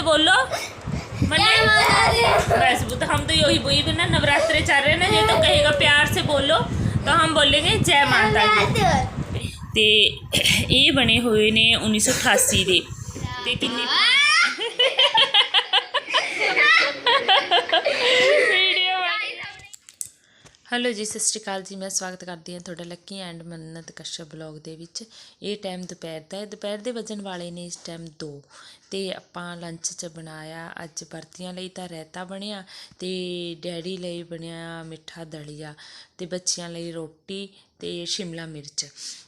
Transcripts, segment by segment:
से बोलो मन्ने बस वो तो हम तो यही वही भी ना नवरात्रे चल रहे हैं ना ये तो कहेगा प्यार से बोलो तो हम बोलेंगे जय माता दी ਤੇ ਇਹ ਬਣੇ ਹੋਏ ਨੇ 1988 ਦੇ ਤੇ ਕਿੰਨੀ ਹੈਲੋ ਜੀ, ਸਤਿ ਸ਼੍ਰੀ ਅਕਾਲ ਜੀ। ਮੈਂ ਸਵਾਗਤ ਕਰਦੀ ਹਾਂ ਤੁਹਾਡਾ ਲੱਕੀ ਐਂਡ ਮੰਨਤ ਕਸ਼ਪ ਬਲੌਗ ਦੇ ਵਿੱਚ। ਇਹ ਟਾਈਮ ਦੁਪਹਿਰ ਦਾ ਹੈ। ਦੁਪਹਿਰ ਦੇ ਵਜਨ ਵਾਲੇ ਨੇ ਇਸ ਟਾਈਮ 2 ਤੇ ਆਪਾਂ ਲੰਚ 'ਚ ਬਣਾਇਆ। ਅੱਜ ਵਰਤੀਆਂ ਲਈ ਤਾਂ ਰਾਇਤਾ ਬਣਿਆ ਤੇ ਡੈਡੀ ਲਈ ਬਣਿਆ ਮਿੱਠਾ ਦਲੀਆ ਤੇ ਬੱਚਿਆਂ ਲਈ ਰੋਟੀ ਤੇ ਸ਼ਿਮਲਾ ਮਿਰਚ।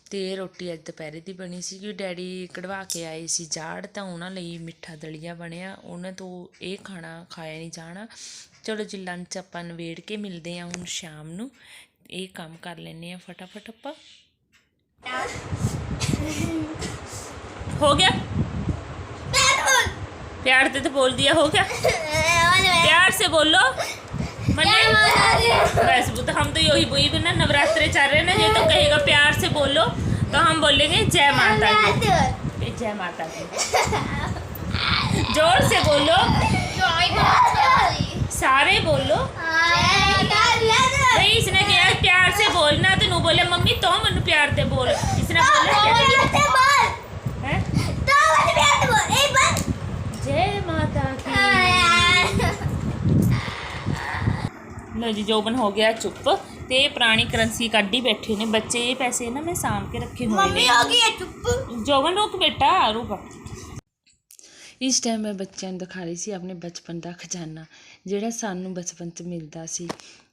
ਤੇ ਇਹ ਰੋਟੀ ਅੱਜ ਦੁਪਹਿਰੇ ਦੀ ਬਣੀ ਸੀ ਕਿ ਡੈਡੀ ਕਢਵਾ ਕੇ ਆਏ ਸੀ ਜਾੜ ਤਾਂ ਉਹਨਾਂ ਲਈ ਮਿੱਠਾ ਦਲੀਆ ਬਣਿਆ। ਉਹਨਾਂ ਤੋਂ ਇਹ ਖਾਣਾ ਖਾਇਆ ਨਹੀਂ ਜਾਣਾ। ਚਲੋ ਜੀ ਲੰਚ ਆਪਾਂ ਨਵੇੜ ਕੇ ਮਿਲਦੇ ਆ ਹੁਣ ਸ਼ਾਮ ਨੂੰ ਇਹ ਕੰਮ ਕਰ ਲੈਨੇ ਆ ਫਟਾਫਟ ਆਪਾਂ ਹੋ ਗਿਆ प्यार से तो बोल दिया हो गया प्यार से बोलो मन्ने बस वो तो हम तो यही वही भी ना नवरात्रे चल रहे हैं ना ये तो कहेगा प्यार से बोलो तो हम बोलेंगे जय माता दी ए, जय माता दी जोर से बोलो बोले मम्मी तो मनु प्यार से बोल इसने बोला है जय माता की ਲੋ ਜੀ ਜੋਬਨ ਹੋ ਗਿਆ ਚੁੱਪ ਤੇ ਇਹ ਪੁਰਾਣੀ ਕਰੰਸੀ ਕੱਢ ਹੀ ਬੈਠੇ ਨੇ ਬੱਚੇ ਇਹ ਪੈਸੇ ਨਾ ਮੈਂ ਸਾਂਭ ਕੇ ਰੱਖੇ ਹੋਏ ਨੇ ਜੋਬਨ ਰੁਕ ਬੇਟਾ ਰੁਕ ਇਸ ਟਾਈਮ ਮੈਂ ਬੱਚਿਆਂ ਨੂੰ ਦਿਖਾ ਰਹੀ ਸੀ ਆਪਣੇ ਬਚਪਨ ਦਾ ਖਜ਼ਾਨਾ, ਜਿਹੜਾ ਸਾਨੂੰ ਬਚਪਨ 'ਚ ਮਿਲਦਾ ਸੀ।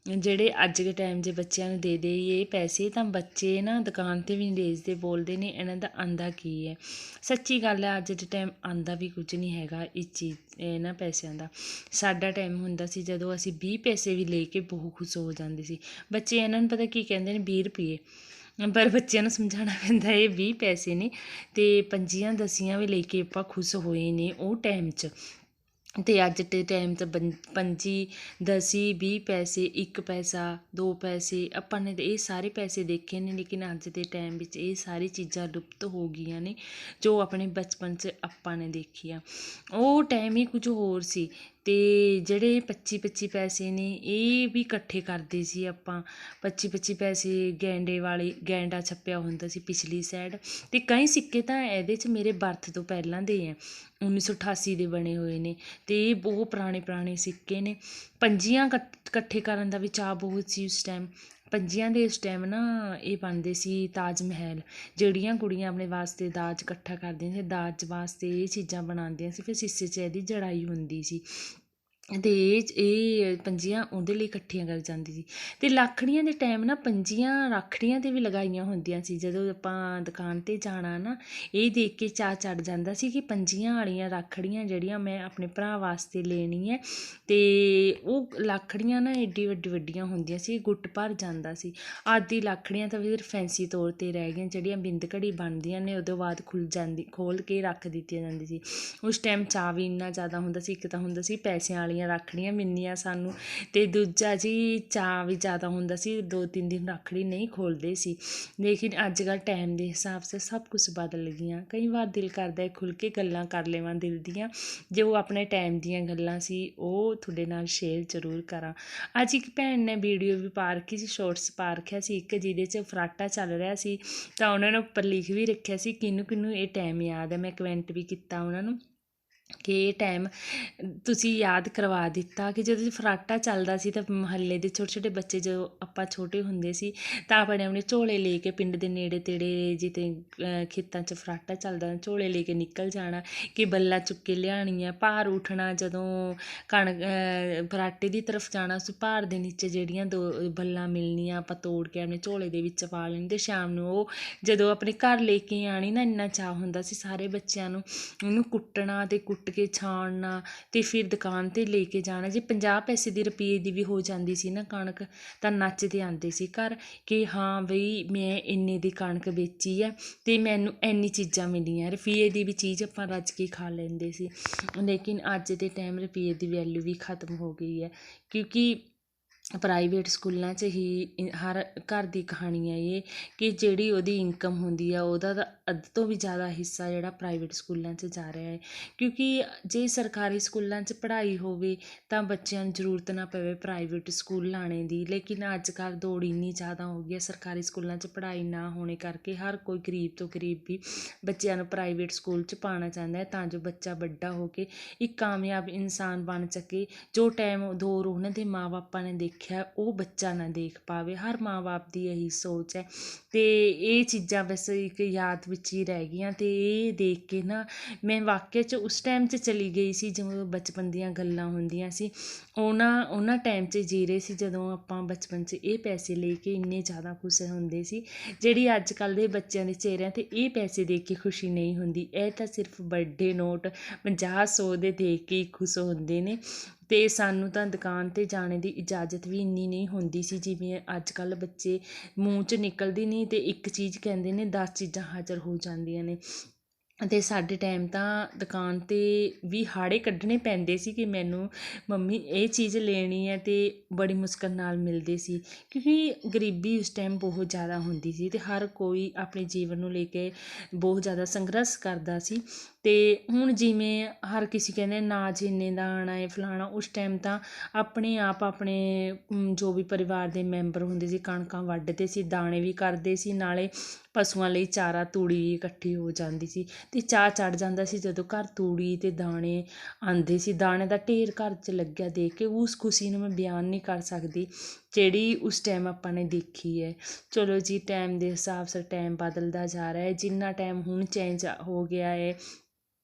ਜਿਹੜੇ ਅੱਜ ਦੇ ਟਾਈਮ 'ਚ ਬੱਚਿਆਂ ਨੂੰ ਦੇ ਦੇਈਏ ਪੈਸੇ, ਤਾਂ ਬੱਚੇ ਨਾ ਦੁਕਾਨ ਤੇ ਵੀ ਨਹੀਂ ਵੇਚਦੇ, ਬੋਲਦੇ ਨੇ ਇਹਨਾਂ ਦਾ ਆਉਂਦਾ ਕੀ ਹੈ। ਸੱਚੀ ਗੱਲ ਹੈ, ਅੱਜ ਦੇ ਟਾਈਮ ਆਉਂਦਾ ਵੀ ਕੁਝ ਨਹੀਂ ਹੈਗਾ ਇਸ ਚੀਜ਼ ਇਹਨਾਂ ਪੈਸਿਆਂ ਦਾ। ਸਾਡਾ ਟਾਈਮ ਹੁੰਦਾ ਸੀ ਜਦੋਂ ਅਸੀਂ ਵੀਹ ਪੈਸੇ ਵੀ ਲੈ ਕੇ ਬਹੁਤ ਖੁਸ਼ ਹੋ ਜਾਂਦੇ ਸੀ। ਬੱਚੇ ਇਹਨਾਂ ਨੂੰ ਪਤਾ ਕੀ ਕਹਿੰਦੇ ਨੇ, ਵੀਹ ਰੁਪਈਏ ਪਰ ਬੱਚਿਆਂ ਨੂੰ ਸਮਝਾਉਣਾ ਪੈਂਦਾ ਇਹ ਵੀਹ ਪੈਸੇ ਨੇ ਅਤੇ ਪੰਜੀਆਂ ਦਸੀਆਂ ਵੀ ਲੈ ਕੇ ਆਪਾਂ ਖੁਸ਼ ਹੋਏ ਨੇ ਉਹ ਟਾਈਮ 'ਚ। ਅਤੇ ਅੱਜ ਦੇ ਟਾਈਮ 'ਚ ਬੰ- ਪੰਜੀ, ਦਸੀ, ਵੀਹ ਪੈਸੇ, ਇੱਕ ਪੈਸਾ, ਦੋ ਪੈਸੇ, ਆਪਾਂ ਨੇ ਇਹ ਸਾਰੇ ਪੈਸੇ ਦੇਖੇ ਨੇ ਲੇਕਿਨ ਅੱਜ ਦੇ ਟਾਈਮ ਵਿੱਚ ਇਹ ਸਾਰੀ ਚੀਜ਼ਾਂ ਲੁਪਤ ਹੋ ਗਈਆਂ ਨੇ ਜੋ ਆਪਣੇ ਬਚਪਨ 'ਚ ਆਪਾਂ ਨੇ ਦੇਖੀਆਂ। ਉਹ ਟਾਈਮ ਹੀ ਕੁਝ ਹੋਰ ਸੀ। ਅਤੇ ਜਿਹੜੇ 25 25 ਪੈਸੇ ਨੇ, ਇਹ ਵੀ ਇਕੱਠੇ ਕਰਦੇ ਸੀ ਆਪਾਂ। 25 25 ਪੈਸੇ ਗੈਂਡੇ ਵਾਲੇ, ਗੈਂਡਾ ਛੱਪਿਆ ਹੁੰਦਾ ਸੀ ਪਿਛਲੀ ਸਾਈਡ ਅਤੇ ਕਈ ਸਿੱਕੇ ਤਾਂ ਇਹਦੇ 'ਚ ਮੇਰੇ ਬਰਥ ਤੋਂ ਪਹਿਲਾਂ ਦੇ ਹੈ ਉੱਨੀ ਸੌ ਅਠਾਸੀ ਦੇ ਬਣੇ ਹੋਏ ਨੇ। ਅਤੇ ਇਹ ਬਹੁਤ ਪੁਰਾਣੇ ਪੁਰਾਣੇ ਸਿੱਕੇ ਨੇ। ਪੰਜੀਆਂ ਇਕੱਠ- ਇਕੱਠੇ ਕਰਨ ਦਾ ਵੀ ਚਾਅ ਬਹੁਤ ਸੀ ਉਸ ਟਾਈਮ ਪੰਜੀਆਂ ਦੇ ਉਸ ਟਾਈਮ ਨਾ ਇਹ ਬਣਦੇ ਸੀ ਤਾਜ ਮਹਿਲ, ਜਿਹੜੀਆਂ ਕੁੜੀਆਂ ਆਪਣੇ ਵਾਸਤੇ ਦਾਜ ਇਕੱਠਾ ਕਰਦੀਆਂ ਸੀ, ਦਾਜ ਵਾਸਤੇ ਇਹ ਚੀਜ਼ਾਂ ਬਣਾਉਂਦੀਆਂ ਸੀ, ਫਿਰ ਸਿੱਸੇ 'ਚ ਇਹਦੀ ਜੜਾਈ ਹੁੰਦੀ ਸੀ। ਅਤੇ ਇਹ ਇਹ ਪੰਜੀਆਂ ਉਹਦੇ ਲਈ ਇਕੱਠੀਆਂ ਕਰ ਜਾਂਦੀ ਸੀ। ਅਤੇ ਲਾਖੜੀਆਂ ਦੇ ਟਾਈਮ ਨਾ ਪੰਜੀਆਂ ਰੱਖੜੀਆਂ ਤੇ ਵੀ ਲਗਾਈਆਂ ਹੁੰਦੀਆਂ ਸੀ। ਜਦੋਂ ਆਪਾਂ ਦੁਕਾਨ ਤੇ ਜਾਣਾ ਨਾ, ਇਹ ਦੇਖ ਕੇ ਚਾਅ ਚੜ੍ਹ ਜਾਂਦਾ ਸੀ ਕਿ ਪੰਜੀਆਂ ਵਾਲੀਆਂ ਰੱਖੜੀਆਂ ਜਿਹੜੀਆਂ ਮੈਂ ਆਪਣੇ ਭਰਾ ਵਾਸਤੇ ਲੈਣੀ ਹੈ ਅਤੇ ਉਹ ਲਾਖੜੀਆਂ ਨਾ ਏਡੀ ਵੱਡੀ ਵੱਡੀਆਂ ਹੁੰਦੀਆਂ ਸੀ ਗੁੱਟ ਭਰ ਜਾਂਦਾ ਸੀ। ਆਦੀ ਲਾਖੜੀਆਂ ਤਾਂ ਫਿਰ ਫੈਂਸੀ ਤੌਰ ਤੇ ਰਹਿ ਗਈਆਂ, ਜਿਹੜੀਆਂ ਬਿੰਦ ਘੜੀ ਬਣਦੀਆਂ ਨੇ, ਉਦੋਂ ਬਾਅਦ ਖੁੱਲ ਜਾਂਦੀ ਖੋਲ ਕੇ ਰੱਖ ਦਿੱਤੀਆਂ ਜਾਂਦੀ ਸੀ। ਉਸ ਟਾਈਮ ਚਾਅ ਵੀ ਇੰਨਾ ਜ਼ਿਆਦਾ ਹੁੰਦਾ ਸੀ, ਇੱਕ ਤਾਂ ਹੁੰਦਾ ਸੀ ਪੈਸਿਆਂ ਵਾਲੀਆਂ ਰਾਖੜੀਆਂ ਮਿਲਣੀਆਂ ਸਾਨੂੰ। ਅਤੇ ਦੂਜਾ ਜੀ, ਚਾਅ ਵੀ ਜ਼ਿਆਦਾ ਹੁੰਦਾ ਸੀ ਦੋ ਤਿੰਨ ਦਿਨ ਰਾਖੜੀ ਨਹੀਂ ਖੋਲਦੇ ਸੀ। ਲੇਕਿਨ ਅੱਜ ਕੱਲ੍ਹ ਟਾਈਮ ਦੇ ਹਿਸਾਬ ਸੇ ਸਭ ਕੁਛ ਬਦਲ ਗਈਆਂ। ਕਈ ਵਾਰ ਦਿਲ ਕਰਦਾ ਖੁੱਲ੍ਹ ਕੇ ਗੱਲਾਂ ਕਰ ਲਵਾਂ ਦਿਲ ਦੀਆਂ। ਜੋ ਆਪਣੇ ਟਾਈਮ ਦੀਆਂ ਗੱਲਾਂ ਸੀ, ਉਹ ਤੁਹਾਡੇ ਨਾਲ ਸ਼ੇਅਰ ਜ਼ਰੂਰ ਕਰਾਂ। ਅੱਜ ਇੱਕ ਭੈਣ ਨੇ ਵੀਡੀਓ ਵੀ ਪਾ ਰੱਖੀ ਸੀ ਸ਼ੋਰਟਸ ਪਾ ਰੱਖਿਆ ਸੀ, ਇੱਕ ਜਿਹਦੇ 'ਚ ਫਰਾਟਾ ਚੱਲ ਰਿਹਾ ਸੀ। ਤਾਂ ਉਹਨਾਂ ਨੇ ਉੱਪਰ ਲਿਖ ਵੀ ਰੱਖਿਆ ਸੀ ਕਿਹਨੂੰ ਕਿਹਨੂੰ ਇਹ ਟਾਈਮ ਯਾਦ ਹੈ। ਮੈਂ ਕਮੈਂਟ ਵੀ ਕੀਤਾ ਉਹਨਾਂ ਨੂੰ। ਕਿ ਇਹ ਟਾਈਮ ਤੁਸੀਂ ਯਾਦ ਕਰਵਾ ਦਿੱਤਾ ਕਿ ਜਦੋਂ ਫਰਾਟਾ ਚੱਲਦਾ ਸੀ ਤਾਂ ਮੁਹੱਲੇ ਦੇ ਛੋਟੇ ਛੋਟੇ ਬੱਚੇ ਜਦੋਂ ਆਪਾਂ ਛੋਟੇ ਹੁੰਦੇ ਸੀ ਤਾਂ ਆਪਣੇ ਆਪਣੇ ਝੋਲੇ ਲੈ ਕੇ ਪਿੰਡ ਦੇ ਨੇੜੇ ਤੇੜੇ ਜਿੱਤੇ ਖੇਤਾਂ 'ਚ ਫਰਾਟਾ ਚੱਲਦਾ ਝੋਲੇ ਲੈ ਕੇ ਨਿਕਲ ਜਾਣਾ ਕਿ ਬੱਲਾ ਚੁੱਕ ਕੇ ਲਿਆਉਣੀ ਭਾਰ ਉਠਣਾ ਜਦੋਂ ਕਣਕ ਫਰਾਟੇ ਦੀ ਤਰਫ ਜਾਣਾ ਉਸ ਭਾਰ ਦੇ ਨੀਚੇ ਜਿਹੜੀਆਂ ਦੋ ਬੱਲਾਂ ਮਿਲਣੀਆਂ ਆਪਾਂ ਤੋੜ ਕੇ ਆਪਣੇ ਝੋਲੇ ਦੇ ਵਿੱਚ ਪਾ ਲੈਣੀ ਤੇ ਸ਼ਾਮ ਨੂੰ ਉਹ ਜਦੋਂ ਆਪਣੇ ਘਰ ਲੈ ਕੇ ਆਣੀ ਨਾ ਇੰਨਾ ਚਾਹ ਹੁੰਦਾ ਸੀ ਸਾਰੇ ਬੱਚਿਆਂ ਨੂੰ ਉਹਨੂੰ ਕੁੱਟਣਾ ਤੇ ਕੁੱਟ ਕੁੱਟ ਕੇ ਛਾਣਨਾ ਅਤੇ ਫਿਰ ਦੁਕਾਨ ਤੇ ਲੈ ਕੇ ਜਾਣਾ। ਜੇ 50 ਪੈਸੇ ਦੀ ਰੁਪਈਏ ਦੀ ਵੀ ਹੋ ਜਾਂਦੀ ਸੀ ਨਾ ਕਣਕ, ਤਾਂ ਨੱਚਦੇ ਆਉਂਦੇ ਸੀ ਘਰ ਕਿ ਹਾਂ ਬਈ ਮੈਂ ਇੰਨੇ ਦੀ ਕਣਕ ਵੇਚੀ ਹੈ ਅਤੇ ਮੈਨੂੰ ਇੰਨੀ ਚੀਜ਼ਾਂ ਮਿਲੀਆਂ। ਰੁਪਈਏ ਦੀ ਵੀ ਚੀਜ਼ ਆਪਾਂ ਰੱਜ ਕੇ ਖਾ ਲੈਂਦੇ ਸੀ। ਲੇਕਿਨ ਅੱਜ ਦੇ ਟਾਈਮ ਰੁਪਈਏ ਦੀ ਵੈਲਿਊ ਵੀ ਖਤਮ ਹੋ ਗਈ ਹੈ। ਕਿਉਂਕਿ ਪ੍ਰਾਈਵੇਟ ਸਕੂਲਾਂ 'ਚ ਹੀ ਹਰ ਘਰ ਦੀ ਕਹਾਣੀ ਹੈ ਇਹ ਕਿ ਜਿਹੜੀ ਉਹਦੀ ਇਨਕਮ ਹੁੰਦੀ ਆ, ਉਹਦਾ ਤਾਂ ਅੱਧ ਤੋਂ ਵੀ ਜ਼ਿਆਦਾ ਹਿੱਸਾ ਜਿਹੜਾ ਪ੍ਰਾਈਵੇਟ ਸਕੂਲਾਂ 'ਚ ਜਾ ਰਿਹਾ ਹੈ। ਕਿਉਂਕਿ ਜੇ ਸਰਕਾਰੀ ਸਕੂਲਾਂ 'ਚ ਪੜ੍ਹਾਈ ਹੋਵੇ, ਤਾਂ ਬੱਚਿਆਂ ਨੂੰ ਜ਼ਰੂਰਤ ਨਾ ਪਵੇ ਪ੍ਰਾਈਵੇਟ ਸਕੂਲ ਲਾਉਣੇ ਦੀ। ਲੇਕਿਨ ਅੱਜ ਕੱਲ੍ਹ ਦੌੜ ਇੰਨੀ ਜ਼ਿਆਦਾ ਹੋ ਗਈ ਹੈ, ਸਰਕਾਰੀ ਸਕੂਲਾਂ 'ਚ ਪੜ੍ਹਾਈ ਨਾ ਹੋਣੇ ਕਰਕੇ ਹਰ ਕੋਈ ਗਰੀਬ ਤੋਂ ਗਰੀਬ ਵੀ ਬੱਚਿਆਂ ਨੂੰ ਪ੍ਰਾਈਵੇਟ ਸਕੂਲ 'ਚ ਪਾਉਣਾ ਚਾਹੁੰਦਾ ਹੈ, ਤਾਂ ਜੋ ਬੱਚਾ ਵੱਡਾ ਹੋ ਕੇ ਇੱਕ ਕਾਮਯਾਬ ਇਨਸਾਨ ਬਣ ਸਕੇ। ਜੋ ਟਾਈਮ ਦੌਰ ਉਹਨਾਂ ਦੇ ਮਾਂ ਬਾਪਾਂ ਨੇ ਦੇਖ ਦੇਖਿਆ, ਉਹ ਬੱਚਾ ਨਾ ਦੇਖ ਪਾਵੇ। ਹਰ ਮਾਂ ਬਾਪ ਦੀ ਇਹੀ ਸੋਚ ਹੈ। ਅਤੇ ਇਹ ਚੀਜ਼ਾਂ ਬਸ ਇੱਕ ਯਾਦ ਵਿੱਚ ਹੀ ਰਹਿ ਗਈਆਂ ਅਤੇ ਇਹ ਦੇਖ ਕੇ ਨਾ ਮੈਂ ਵਾਕਿਆ 'ਚ ਉਸ ਟਾਈਮ 'ਚ ਚਲੀ ਗਈ ਸੀ, ਜਦੋਂ ਬਚਪਨ ਦੀਆਂ ਗੱਲਾਂ ਹੁੰਦੀਆਂ ਸੀ। ਉਹਨਾਂ ਉਹਨਾਂ ਟਾਈਮ 'ਚ ਜੀ ਰਹੇ ਸੀ, ਜਦੋਂ ਆਪਾਂ ਬਚਪਨ 'ਚ ਇਹ ਪੈਸੇ ਲੈ ਕੇ ਇੰਨੇ ਜ਼ਿਆਦਾ ਖੁਸ਼ ਹੁੰਦੇ ਸੀ। ਜਿਹੜੀ ਅੱਜ ਕੱਲ੍ਹ ਦੇ ਬੱਚਿਆਂ ਦੇ ਚਿਹਰਿਆਂ ਤੇ ਇਹ ਪੈਸੇ ਦੇਖ ਕੇ ਖੁਸ਼ੀ ਨਹੀਂ ਹੁੰਦੀ। ਇਹ ਤਾਂ ਸਿਰਫ ਵੱਡੇ ਨੋਟ ਪੰਜਾਹ, ਸੌ ਦੇ ਦੇਖ ਕੇ ਹੀ ਖੁਸ਼ ਹੁੰਦੇ ਨੇ। ਅਤੇ ਸਾਨੂੰ ਤਾਂ ਦੁਕਾਨ ਤੇ ਜਾਣੇ ਦੀ ਇਜਾਜ਼ਤ ਵੀ ਇੰਨੀ ਨਹੀਂ ਹੁੰਦੀ ਸੀ, ਜਿਵੇਂ ਅੱਜ ਕੱਲ੍ਹ ਬੱਚੇ ਮੂੰਹ 'ਚ ਨਿਕਲਦੀ ਨਹੀਂ ਅਤੇ ਇੱਕ ਚੀਜ਼ ਕਹਿੰਦੇ ਨੇ, ਦਸ ਚੀਜ਼ਾਂ ਹਾਜ਼ਰ ਹੋ ਜਾਂਦੀਆਂ ਨੇ। ਅਤੇ ਸਾਡੇ ਟਾਈਮ ਤਾਂ ਦੁਕਾਨ 'ਤੇ ਵੀ ਹਾੜੇ ਕੱਢਣੇ ਪੈਂਦੇ ਸੀ ਕਿ ਮੈਨੂੰ ਮੰਮੀ ਇਹ ਚੀਜ਼ ਲੈਣੀ ਹੈ ਅਤੇ ਬੜੀ ਮੁਸ਼ਕਲ ਨਾਲ ਮਿਲਦੇ ਸੀ, ਕਿਉਂਕਿ ਗਰੀਬੀ ਉਸ ਟਾਈਮ ਬਹੁਤ ਜ਼ਿਆਦਾ ਹੁੰਦੀ ਸੀ ਅਤੇ ਹਰ ਕੋਈ ਆਪਣੇ ਜੀਵਨ ਨੂੰ ਲੈ ਕੇ ਬਹੁਤ ਜ਼ਿਆਦਾ ਸੰਘਰਸ਼ ਕਰਦਾ ਸੀ। ਅਤੇ ਹੁਣ ਜਿਵੇਂ ਹਰ ਕਿਸੇ ਕਹਿੰਦੇ ਨਾ ਇੰਨੇ ਦਾ ਆਉਣਾ ਹੈ ਫਲਾਣਾ, ਉਸ ਟਾਈਮ ਤਾਂ ਆਪਣੇ ਆਪ, ਆਪਣੇ ਜੋ ਵੀ ਪਰਿਵਾਰ ਦੇ ਮੈਂਬਰ ਹੁੰਦੇ ਸੀ, ਕਣਕਾਂ ਵੱਢਦੇ ਸੀ, ਦਾਣੇ ਵੀ ਕਰਦੇ ਸੀ, ਨਾਲੇ ਪਸ਼ੂਆਂ ਲਈ ਚਾਰਾ, ਤੂੜੀ ਇਕੱਠੀ ਹੋ ਜਾਂਦੀ ਸੀ ਅਤੇ ਚਾਹ ਚੜ੍ਹ ਜਾਂਦਾ ਸੀ ਜਦੋਂ ਘਰ ਤੂੜੀ ਅਤੇ ਦਾਣੇ ਆਉਂਦੇ ਸੀ, ਦਾਣੇ ਦਾ ਢੇਰ ਘਰ 'ਚ ਲੱਗਿਆ ਦੇਖ ਕੇ, ਉਸ ਖੁਸ਼ੀ ਨੂੰ ਮੈਂ ਬਿਆਨ ਨਹੀਂ ਕਰ ਸਕਦੀ। ਜਿਹੜੀ ਉਸ ਟਾਈਮ ਆਪਾਂ ਨੇ ਦੇਖੀ ਹੈ। ਚਲੋ ਜੀ ਟਾਈਮ ਦੇ ਹਿਸਾਬ ਸਿਰ ਟਾਈਮ ਬਦਲਦਾ ਜਾ ਰਿਹਾ ਹੈ। ਜਿੰਨਾ ਟਾਈਮ ਹੁਣ ਚੇਂਜ ਹੋ ਗਿਆ ਹੈ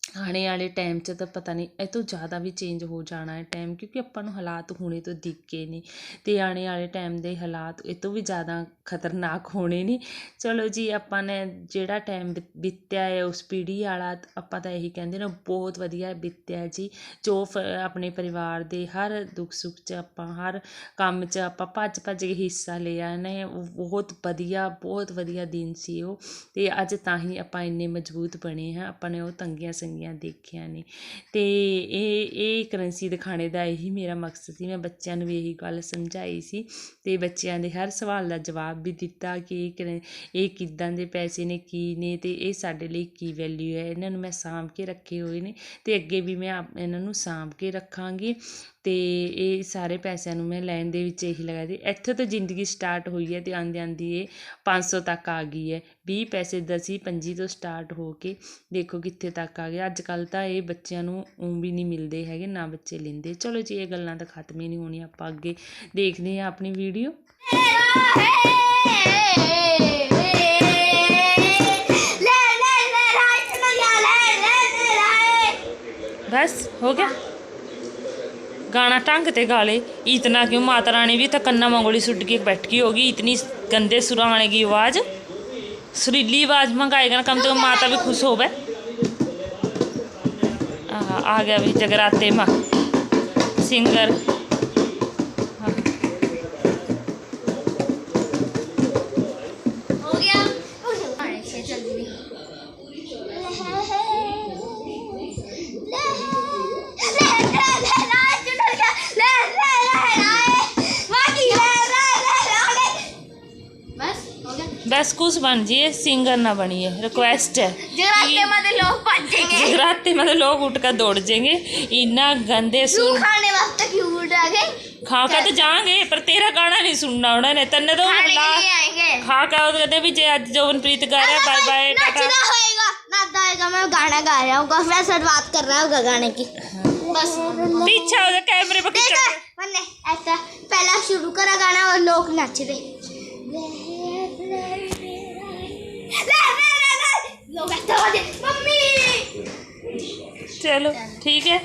ਆਉਣੇ ਵਾਲੇ ਟਾਈਮ 'ਚ ਤਾਂ ਪਤਾ ਨਹੀਂ, ਇਹ ਤੋਂ ਜ਼ਿਆਦਾ ਵੀ ਚੇਂਜ ਹੋ ਜਾਣਾ ਹੈ ਟਾਈਮ ਕਿਉਂਕਿ ਆਪਾਂ ਨੂੰ ਹਾਲਾਤ ਹੁਣੇ ਤੋਂ ਦਿਖੇ ਨੇ ਅਤੇ ਆਉਣੇ ਵਾਲੇ ਟਾਈਮ ਦੇ ਹਾਲਾਤ ਇਹ ਤੋਂ ਵੀ ਜ਼ਿਆਦਾ ਖਤਰਨਾਕ ਹੋਣੇ ਨੇ। ਚਲੋ ਜੀ, ਆਪਾਂ ਨੇ ਜਿਹੜਾ ਟਾਈਮ ਬੀਤਿਆ ਹੈ, ਉਸ ਪੀੜ੍ਹੀ ਵਾਲਾ ਆਪਾਂ ਤਾਂ ਇਹੀ ਕਹਿੰਦੇ ਨੇ, ਬਹੁਤ ਵਧੀਆ ਬੀਤਿਆ ਜੀ। ਜੋ ਫ- ਆਪਣੇ ਪਰਿਵਾਰ ਦੇ ਹਰ ਦੁੱਖ ਸੁੱਖ 'ਚ ਆਪਾਂ, ਹਰ ਕੰਮ 'ਚ ਆਪਾਂ ਭੱਜ ਭੱਜ ਕੇ ਹਿੱਸਾ ਲਿਆ ਨੇ ਉਹ ਬਹੁਤ ਵਧੀਆ ਬਹੁਤ ਵਧੀਆ ਦਿਨ ਸੀ ਉਹ। ਅਤੇ ਅੱਜ ਤਾਂ ਹੀ ਆਪਾਂ ਇੰਨੇ ਮਜ਼ਬੂਤ ਬਣੇ ਹਾਂ, ਆਪਾਂ ਨੇ ਉਹ ਤੰਗੀਆਂ ਸੰਗੀਆਂ ਦੇਖੀਆਂ ਨੇ। ਤੇ ਇਹ ਇਹ ਕਰੰਸੀ ਦਿਖਾਣੇ ਦਾ ਇਹੀ ਮੇਰਾ ਮਕਸਦ ਸੀ। ਮੈਂ ਬੱਚਿਆਂ ਨੂੰ ਵੀ ਇਹੀ ਗੱਲ ਸਮਝਾਈ ਸੀ ਤੇ ਬੱਚਿਆਂ ਦੇ ਹਰ ਸਵਾਲ ਦਾ ਜਵਾਬ ਵੀ ਦਿੱਤਾ ਕਿ ਇਹ ਕਰ ਇਹ ਕਿੱਦਾਂ ਦੇ ਪੈਸੇ ਨੇ, ਕੀ ਨੇ ਅਤੇ ਇਹ ਸਾਡੇ ਲਈ ਕੀ ਵੈਲਿਊ ਹੈ। ਇਹਨਾਂ ਨੂੰ ਮੈਂ ਸਾਂਭ ਕੇ ਰੱਖੇ ਹੋਏ ਨੇ ਅਤੇ ਅੱਗੇ ਵੀ ਮੈਂ ਆਪ- ਇਹਨਾਂ ਨੂੰ ਸਾਂਭ ਕੇ ਰੱਖਾਂਗੀ। ਅਤੇ ਇਹ ਸਾਰੇ ਪੈਸਿਆਂ ਨੂੰ ਮੈਂ ਲੈਣ ਦੇ ਵਿੱਚ ਇਹੀ ਲਗਾਏ ਤੇ ਇੱਥੋਂ ਤੋਂ ਜ਼ਿੰਦਗੀ ਸਟਾਰਟ ਹੋਈ ਹੈ ਅਤੇ ਆਉਂਦੀ ਆਉਂਦੀ ਇਹ ਪੰਜ ਸੌ ਤੱਕ ਆ ਗਈ ਹੈ। ਵੀਹ ਪੈਸੇ ਦਾ ਪੰਜੀ ਤੋਂ ਸਟਾਰਟ ਹੋ ਕੇ ਦੇਖੋ ਕਿੱਥੇ ਤੱਕ ਆ ਗਿਆ ਅੱਜ ਕੱਲ੍ਹ ਤਾਂ ਇਹ ਬੱਚਿਆਂ ਨੂੰ ਊਂ ਵੀ ਨਹੀਂ ਮਿਲਦੇ ਹੈਗੇ ਨਾ ਬੱਚੇ ਲੈਂਦੇ। ਚਲੋ ਜੀ ਇਹ ਗੱਲਾਂ ਤਾਂ ਖਤਮ ਹੀ ਨਹੀਂ ਹੋਣੀਆਂ ਆਪਾਂ ਅੱਗੇ ਦੇਖਦੇ ਹਾਂ ਆਪਣੀ ਵੀਡੀਓ ਬਸ ਹੋ ਗਿਆ? गाना ढंग ते गा ले। इतना क्यों? माता रानी भी कन्ना मंगोली सुट के बैठकी होगी। इतनी गंदे सुराने की आवाज़। सुरीली आवाज़ मंगाएगा ना कम से कम माता भी खुश होवे। आहा, आ गया भी जगराते माँ। सिंगर। हाँ। हो। गया बस कुछ बन जिए सिंगर ना बनिए रिक्वेस्ट है। जगराते में लोग जगराते में तो लोग उठ कर दौड़ जाएँगे। इतना गंदे तू सुर खाने वास्ते क्यों उठ आ गए खा कर तो जाएँगे पर तेरा गाना नहीं सुनना उन्होंने। तन्ने तो ला के खा कर वो कहते भी जे आज जौनप्रीत गा रहा है बाय बाय टाटा। होएगा मैं गाना गा रहा हूँ मैं शुरुआत कर रहा हूँ गाने की। बस। पीछे हो कैमरे पर ऐसा पहला शुरू करा गाना और लोग नाच रहे। ਚਲੋ ਠੀਕ ਹੈ।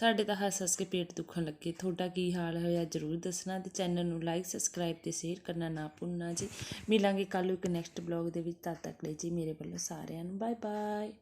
ਸਾਡੇ ਤਾਂ ਹੱਸ ਹੱਸ ਕੇ ਪੇਟ ਦੁਖਣ ਲੱਗੇ। ਤੁਹਾਡਾ ਕੀ ਹਾਲ ਹੋਇਆ ਜਰੂਰ ਦੱਸਣਾ ਤੇ ਚੈਨਲ ਨੂੰ ਲਾਈਕ ਸਬਸਕ੍ਰਾਈਬ ਤੇ ਸ਼ੇਅਰ ਕਰਨਾ ਨਾ ਭੁੱਲਣਾ ਜੀ। ਮਿਲਾਂਗੇ ਕੱਲ ਨੂੰ ਇੱਕ ਨੈਕਸਟ ਬਲੌਗ ਦੇ ਵਿੱਚ। ਤਦ ਤੱਕ ਲਈ ਜੀ ਮੇਰੇ ਵੱਲੋਂ ਸਾਰਿਆਂ ਨੂੰ ਬਾਏ ਬਾਏ